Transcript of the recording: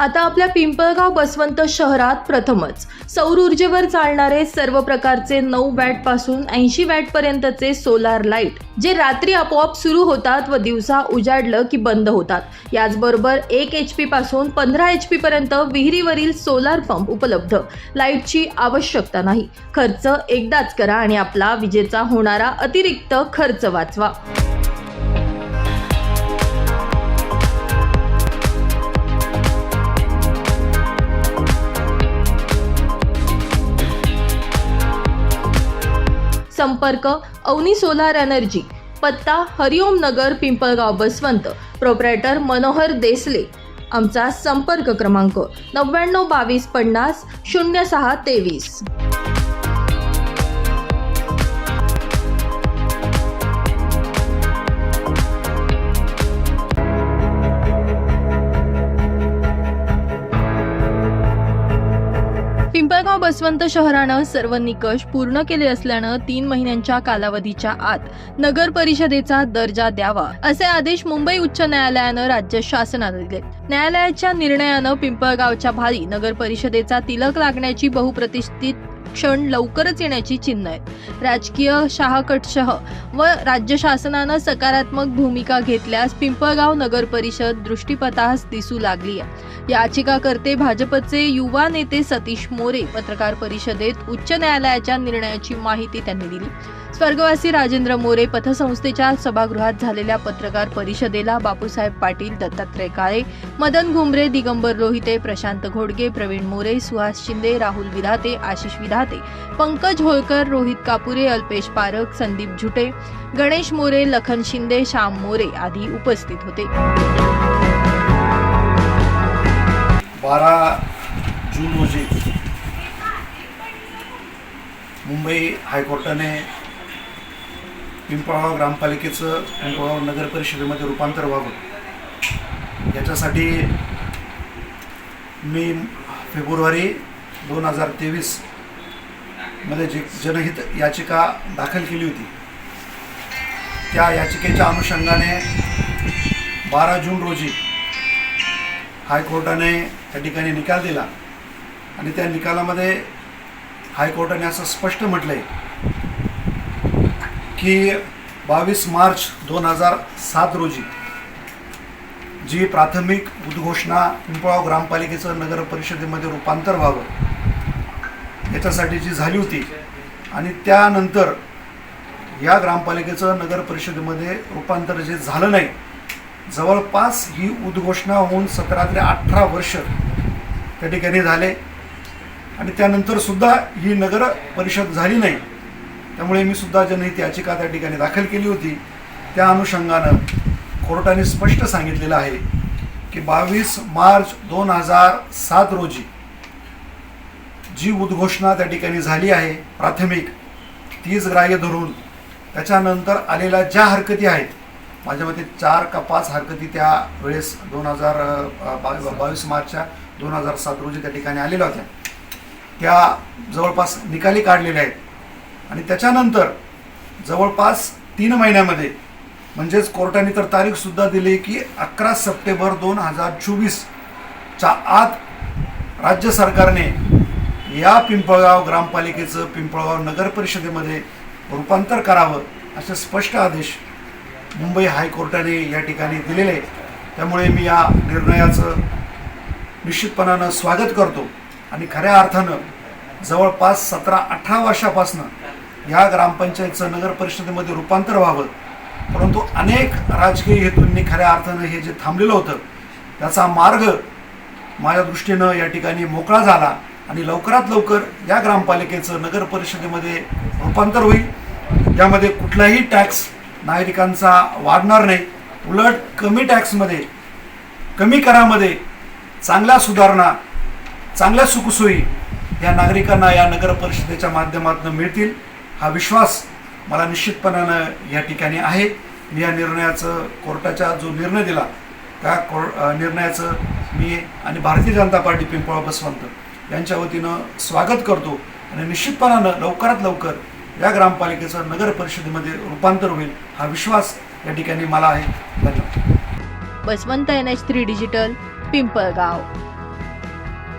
आता आपल्या पिंपळगाव बसवंत शहरात प्रथमच. सौर ऊर्जेवर चालणारे सर्व प्रकारचे नऊ वॅटपासून ऐंशी वॅट पर्यंतचे सोलार लाइट जे रात्री आपोआप सुरू होतात व दिवसा उजाडलं की बंद होतात. याचबरोबर एक एच पी पासून पंधरा एच पी पर्यंत विहिरीवरील सोलार पंप उपलब्ध. लाईटची आवश्यकता नाही. खर्च एकदाच करा आणि आपला विजेचा होणारा अतिरिक्त खर्च वाचवा. संपर्क अवनी सोलार एनर्जी पत्ता हरिओम नगर पिंपळगाव बसवंत. प्रोप्रायटर मनोहर देसले. आमचा संपर्क क्रमांक नव्याण्णव बावीस पन्नास शून्य सहा तेवीस. पिंपळगाव बसवंत शहरानं सर्व निकष पूर्ण केले असल्यानं तीन महिन्यांच्या कालावधीच्या आत नगर परिषदेचा दर्जा द्यावा असे आदेश मुंबई उच्च न्यायालयानं राज्य शासनाला दिले. न्यायालयाच्या निर्णयानं पिंपळगावच्या भारी नगर परिषदेचा तिलक लागण्याची बहुप्रतिष्ठित क्षण लवकरच येण्याची चिन्ह आहेत. राजकीय शहाकटशह व राज्य शासनानं सकारात्मक भूमिका घेतल्यास पिंपळगाव नगर परिषद दृष्टीपथास दिसू लागली आहे. याचिकाकर्ते भाजपचे युवा नेते सतीश मोरे पत्रकार परिषदेत उच्च न्यायालयाच्या निर्णयाची माहिती त्यांनी दिली. स्वर्गवासी राजेंद्र मोरे पथसंस्थेच्या सभागृहात झालेल्या पत्रकार परिषदेला बापूसाहेब पाटील दत्तात्रय काळे मदन घुमरे दिगंबर लोहिते प्रशांत घोडगे प्रवीण मोरे सुहास शिंदे राहुल विधाते आशिष विधाते पंकज होळकर रोहित कापुरे अल्पेश पारख संदीप झुटे गणेश मोरे लखन शिंदे श्याम मोरे आदी उपस्थित होते. बारा जून रोजी मुंबई हायकोर्टाने पिंपळगाव ग्रामपालिकेचं पिंपळगाव नगर परिषदेमध्ये रूपांतर व्हावं. याच्यासाठी मी फेब्रुवारी दोन हजार तेवीसमध्ये जे जनहित याचिका दाखल केली होती त्या याचिकेच्या अनुषंगाने बारा जून रोजी हायकोर्टाने त्या ठिकाणी निकाल दिला आणि त्या निकालामध्ये हायकोर्टाने असं स्पष्ट म्हटलं आहे की बावीस मार्च दोन हजार सात रोजी जी प्राथमिक उद्घोषणा पिंपळाव ग्रामपालिकेचं नगर परिषदेमध्ये रूपांतर व्हावं याच्यासाठी जी झाली होती आणि त्यानंतर या ग्रामपालिकेचं नगर परिषदेमध्ये रूपांतर जे झालं नाही जवळपास ही उद्घोषणा होऊन सतरा ते अठरा वर्ष त्या ठिकाणी झाले. आणि त्यानंतर सुद्धा ही नगर परिषद झाली नाही. त्यामुळे मी सुद्धा जनहित याचिका त्या ठिकाणी दाखल केली होती. त्या अनुषंगानं कोर्टाने स्पष्ट सांगितलेलं आहे की बावीस मार्च दोन हजार सात रोजी जी उद्घोषणा त्या ठिकाणी झाली आहे प्राथमिक तीच ग्राह्य धरून त्याच्यानंतर आलेल्या ज्या हरकती आहेत माझ्या मते चार का पाच हरकती त्या वेळेस दोन हजार बावीस मार्चच्या दोन हजार सात रोजी त्या ठिकाणी आलेल्या होत्या. त्या जवळपास निकाली काढलेल्या आहेत. आणि त्याच्यानंतर जवळपास तीन महिन्यामध्ये म्हणजेच कोर्टाने तर तारीखसुद्धा दिली की अकरा सप्टेंबर दोन हजार चोवीसच्या आत राज्य सरकारने या पिंपळगाव ग्रामपालिकेचं पिंपळगाव नगर परिषदेमध्ये रूपांतर करावं असे स्पष्ट आदेश मुंबई हायकोर्टाने या ठिकाणी दिलेले. आहे त्यामुळे मी या निर्णयाचं निश्चितपणानं स्वागत करतो. आणि खऱ्या अर्थानं जवळपास सतरा अठरा वर्षापासनं ह्या ग्रामपंचायतचं नगर परिषदेमध्ये रूपांतर व्हावं. परंतु अनेक राजकीय हेतूंनी खऱ्या अर्थानं हे जे थांबलेलं होतं त्याचा मार्ग माझ्या दृष्टीनं या ठिकाणी मोकळा झाला आणि लवकरात लवकर या ग्रामपालिकेचं नगर परिषदेमध्ये रूपांतर होईल. यामध्ये कुठलाही टॅक्स नागरिकांचा वाढणार नाही. उलट कमी टॅक्समध्ये कमी करामध्ये चांगल्या सुधारणा चांगल्या सुखसोयी या नागरिकांना या नगर परिषदेच्या माध्यमातून मिळतील. हा विश्वास मला निश्चितपणानं या ठिकाणी आहे. मी या निर्णयाचं कोर्टाचा जो निर्णय दिला त्या कोर निर्णयाचं मी आणि भारतीय जनता पार्टी पिंपळा बसवंत यांच्या वतीनं स्वागत करतो आणि निश्चितपणानं लवकरात लवकर या ग्रामपालिकेचं नगर परिषदेमध्ये रूपांतर होईल हा विश्वास या ठिकाणी मला आहे. धन्यवाद. Baswant N H three digital Pimpalgaon.